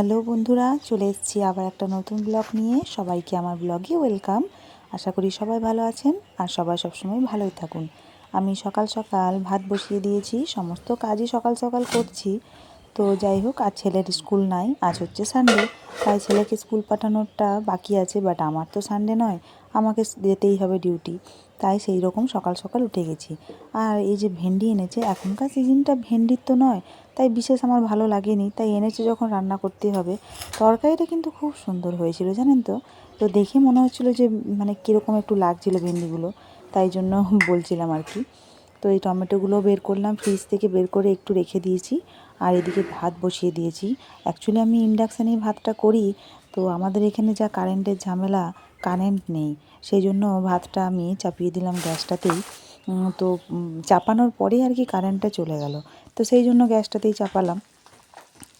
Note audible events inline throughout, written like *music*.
Hello বন্ধুরা, চলে এসেছি আবার একটা নতুন ব্লগ নিয়ে। সবাইকে আমার ব্লগে ওয়েলকাম আশা করি সবাই ভালো আছেন আর সবাই সবসময় ভালোই থাকুন। আমি সকাল সকাল ভাত বসিয়ে দিয়েছি, সমস্ত কাজই সকাল সকাল করছি। তো যাই হোক, আর ছেলের স্কুল নাই, আজ হচ্ছে সানডে তাই ছেলেকে স্কুল পাঠানোরটা বাকি আছে বাট আমার তো সানডে নয়, আমাকে যেতেই হবে ডিউটি তাই সেই রকম সকাল সকাল উঠে গেছি। আর এই যে ভেন্ডি এনেছে, এখনকার সিজনটা ভেন্ডির তো নয় তাই বিশেষ আমার ভালো লাগেনি। তাই এনেছে যখন রান্না করতে হবে। তরকারিটা কিন্তু খুব সুন্দর হয়েছিল, জানেন তো? তো দেখে মনে হচ্ছিল যে মানে কীরকম একটু লাগছিল ভেন্ডিগুলো, তাই জন্য *laughs* বলছিলাম আর কি। তো এই টমেটোগুলো বের করলাম, ফ্রিজ থেকে বের করে একটু রেখে দিয়েছি। আর এদিকে ভাত বসিয়ে দিয়েছি। অ্যাকচুয়ালি আমি ইন্ডাকশানেই ভাতটা করি, তো আমাদের এখানে যা কারেন্টের ঝামেলা, কারেন্ট নেই। সেই জন্য ভাতটা আমি চাপিয়ে দিলাম গ্যাসটাতেই। তো চাপানোর পরেই আর কি কারেন্টটা চলে গেল। তো সেই জন্য গ্যাসটাতেই চাপালাম।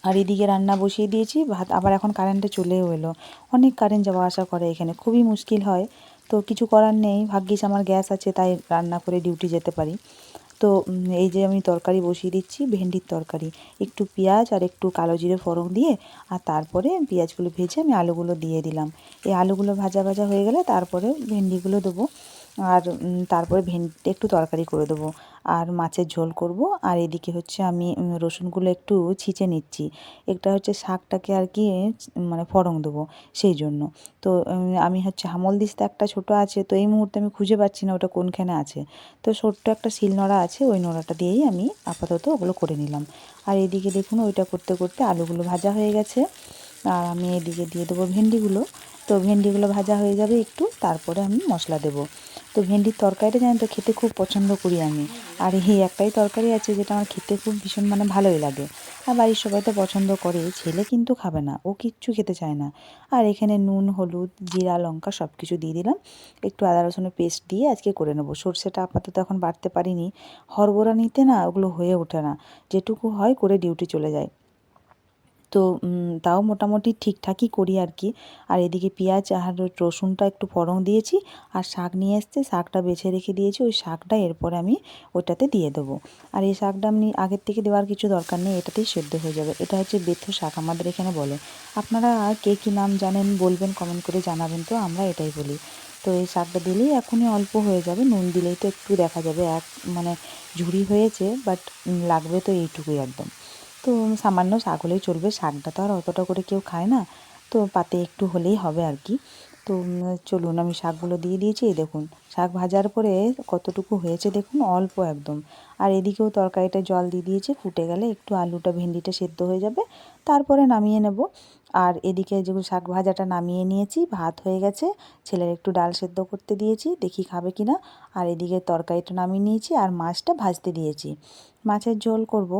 আর এদিকে রান্না বসিয়ে দিয়েছি, ভাত আবার এখন কারেন্টে চলেও এলো। অনেক কারেন্ট যাওয়া আসা করে এখানে, খুবই মুশকিল হয়। তো কিছু করার নেই, ভাগ্যিস আমার গ্যাস আছে, তাই রান্না করে ডিউটি যেতে পারি। তো এই যে আমি তরকারি বসিয়ে দিচ্ছি, ভেন্ডির তরকারি। একটু পেঁয়াজ আর একটু কালো জিরে ফোড়ন দিয়ে, আর তারপরে পেঁয়াজগুলো ভেজে আমি আলুগুলো দিয়ে দিলাম। এই আলুগুলো ভাজা ভাজা হয়ে গেলে তারপরে ভেন্ডিগুলো দেবো। আর তারপরে ভেন্ডিটা একটু তরকারি করে দেবো। আর মাছের ঝোল করব। আর এদিকে হচ্ছে আমি রসুনগুলো একটু ছিঁচে নিচ্ছি। একটা হচ্ছে শাকটাকে আর কি মানে ফড়ং দেবো সেই জন্য। তো আমি হচ্ছে হামল দিস্তা একটা ছোটো আছে, তো এই মুহূর্তে আমি খুঁজে পাচ্ছি না ওটা কোনখানে আছে। তো ছোট্ট একটা শিল নোড়া আছে, ওই নোড়াটা দিয়েই আমি আপাতত ওগুলো করে নিলাম। আর এদিকে দেখুন, ওইটা করতে করতে আলুগুলো ভাজা হয়ে গেছে। আর আমি এদিকে দিয়ে দেবো ভেন্ডিগুলো। তো ভেন্ডিগুলো ভাজা হয়ে যাবে একটু, তারপরে আমি মশলা দেবো। তো ভেন্ডির তরকারিটা জানেন তো খেতে খুব পছন্দ করি আমি। আর এই একটাই তরকারি আছে যেটা আমার খেতে খুব ভীষণ মানে ভালোই লাগে। আর বাড়ির সবাই তো পছন্দ করে, ছেলে কিন্তু খাবে না, ও কিচ্ছু খেতে চায় না। আর এখানে নুন, হলুদ, জিরা, লঙ্কা সব কিছু দিয়ে দিলাম। একটু আদা, রসুনের পেস্ট দিয়ে আজকে করে নেব। সর্ষেটা আপাতত এখন বাড়তে পারিনি। হরবরা নিতে না ওগুলো হয়ে ওঠে না। যেটুকু হয় করে ডিউটি চলে যায়। তো তাও মোটামুটি ঠিকঠাকই করি আর কি আর এদিকে পেঁয়াজ আর রসুনটা একটু ফোড়ন দিয়েছি, আর শাক নিয়ে এসছে, শাকটা বেছে রেখে দিয়েছি, ওই শাকটা এরপরে আমি ওটাতে দিয়ে দেবো। আর এই শাকটা আমি আগের থেকে দেওয়ার কিছু দরকার নেই, এটাতেই সেদ্ধ হয়ে যাবে। এটা হচ্ছে বেথ শাক, আমাদের এখানে বলে। আপনারা কে কী নাম জানেন বলবেন কমেন্ট করে জানাবেন তো, আমরা এটাই বলি। তো এই শাকটা দিলেই এখনই অল্প হয়ে যাবে, নুন দিলেই তো একটু দেখা যাবে, এক মানে ঝুড়ি হয়েছে, বাট লাগবে তো এইটুকুই একদম। তো সামান্য শাক হলেই চলবে, শাকটা তো আর অতটা করে কেউ খায় না। তো পাতে একটু হলেই হবে আর কি। তো চলুন আমি শাকগুলো দিয়ে দিয়েছি, দেখুন, শাক ভাজার পরে কতটুকু হয়েছে দেখুন, অল্প একদম। আর এদিকেও তরকারিটা জল দিয়ে দিয়েছি, ফুটে গেলে একটু আলুটা, ভেন্ডিটা সেদ্ধ হয়ে যাবে। তারপরে নামিয়ে নেব। আর এদিকে যেগুলো শাক ভাজাটা নামিয়ে নিয়েছি, ভাত হয়ে গেছে, ছেলের একটু ডাল সেদ্ধ করতে দিয়েছি, দেখি খাবে কি না আর এদিকে তরকারিটা নামিয়ে নিয়েছি আর মাছটা ভাজতে দিয়েছি। মাছের ঝোল করব।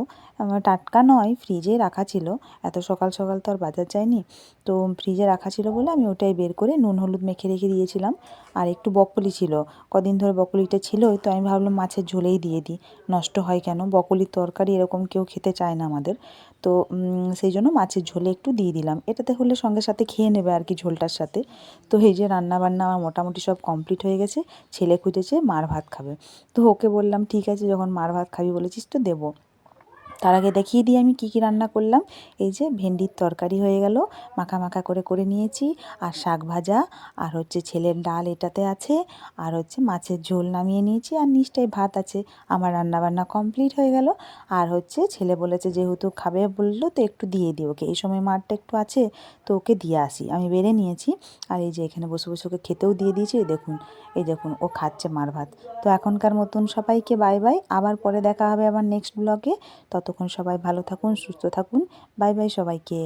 টাটকা নয়, ফ্রিজে রাখা ছিল। এত সকাল সকাল তো আর বাজার যায়নি। তো ফ্রিজে রাখা ছিল বলে আমি ওটাই বের করে নুন, হলুদ মেখে রেখে দিয়েছিলাম। আর একটু বকলি ছিল। কদিন ধরে বকলিটা ছিলই, তো আমি ভাবলাম মাছের ঝোলেই দিয়ে দিই। নষ্ট হয় কেন? বকলির তরকারি এরকম কেউ খেতে চায় না আমাদের। তো সেই জন্য মাছের ঝোলে একটু দিয়ে দিলাম। এটাতে হলে সঙ্গে সাথে খেয়ে নেবে আর কি ঝোলটার সাথে। তো এই যে রান্না বান্না আমার মোটামুটি সব কমপ্লিট হয়ে গেছে। ছেলে খুঁজেছে, মার ভাত খাবে। তো ওকে বললাম, ঠিক আছে, যখন মার ভাত খাবি বলেছিস তো দেবো। তার আগে দেখিয়ে দিই আমি কী কী রান্না করলাম। এই যে ভেন্ডির তরকারি হয়ে গেল, মাখা মাখা করে করে নিয়েছি। আর শাক ভাজা, আর হচ্ছে ছেলের ডাল এটাতে আছে। আর হচ্ছে মাছের ঝোল নামিয়ে নিয়েছি। আর নিশ্চয়ই ভাত আছে। আমার রান্না বান্না কমপ্লিট হয়ে গেল। আর হচ্ছে ছেলে বলেছে যেহেতু খাবে বলল, তো একটু দিয়ে দিই ওকে। এই সময় মারটা একটু আছে, তো ওকে দিয়ে আসি। আমি বেড়ে নিয়েছি। আর এই যে এখানে বসে বসে ওকে খেতেও দিয়ে দিয়েছি। দেখুন, এই দেখুন, ও খাচ্ছে মার ভাত। তো এখনকার মতন সবাইকে বাই বাই। আবার পরে দেখা হবে আবার নেক্সট ব্লগে তত ততক্ষণ সবাই ভালো থাকুন সুস্থ থাকুন। বাই বাই সবাইকে।